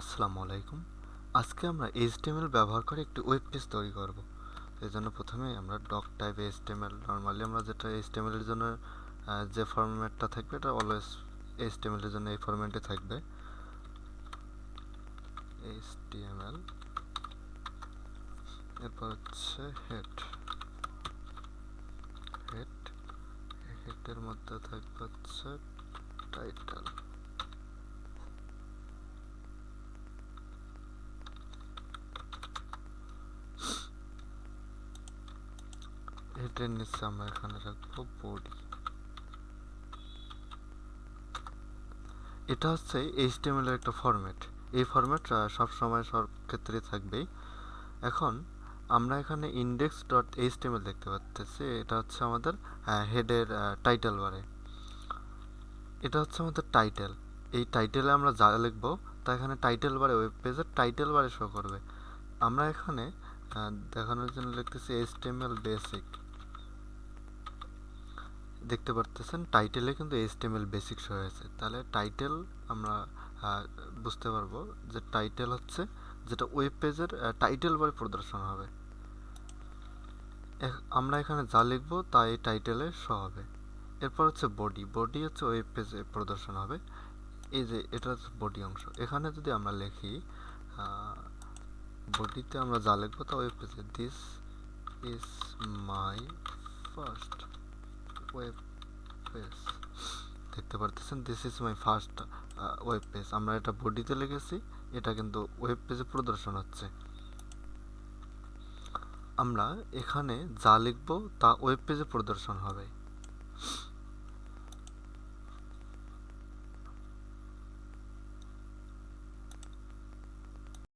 আসসালামু আলাইকুম। আজকে আমরা এইচটিএমএল ব্যবহার করে একটি ওয়েব পেজ তৈরি করব। এই জন্য প্রথমে আমরা ডক টাইপ এইচটিএমএল নর্মালি আমরা যেটা এইচটিএমএল এর জন্য যে ফরম্যাটটা থাকবে এটা অলওয়েজ এইচটিএমএল এর জন্য এই ফরম্যাটে থাকবে। এইচটিএমএল, এরপর হচ্ছে হেড হেড হেডের মধ্যে থাকবে হচ্ছে টাইটেল হেডের নিচে আমরা এখানে রাখব বডি এটা হচ্ছে এইচটিএমএল এর একটা ফরম্যাট এই ফরম্যাট সব সময় সব ক্ষেত্রে থাকবেই। এখন আমরা এখানে ইন্ডেক্স ডট এইচটিএমএল দেখতে পাচ্ছি এটা হচ্ছে আমাদের হেডের টাইটেল বারে এটা হচ্ছে আমাদের টাইটেল এই টাইটেলে আমরা যা লিখব, তা এখানে টাইটেল বারে ওয়েব পেজের টাইটেল বারে শো করবে। আমরা এখানে দেখানোর জন্য লিখতেছি এইচটিএমএল বেসিক দেখতে পারতেছেন টাইটেলে কিন্তু এইচটিএমএল বেসিক শো হয়েছে তাহলে টাইটেল আমরা বুঝতে পারব যে টাইটেল হচ্ছে, যেটা ওয়েব পেজের টাইটেল বারে প্রদর্শন হবে। আমরা এখানে যা লিখব তা এই টাইটেলে শো হবে। এরপর হচ্ছে বডি বডি হচ্ছে ওয়েব পেজে প্রদর্শন হবে। এই যে, এটা হচ্ছে বডি অংশ। এখানে যদি আমরা লিখি বডিতে আমরা যা লিখব তা ওয়েব পেজে this is my first web page দেখতে পারতেছেন? This is my first web page আমরা এটা বডিতে লিখেছি, এটা কিন্তু ওয়েব পেজে প্রদর্শন হচ্ছে। আমরা এখানে যা লিখব তা ওয়েব পেজে প্রদর্শন হবে।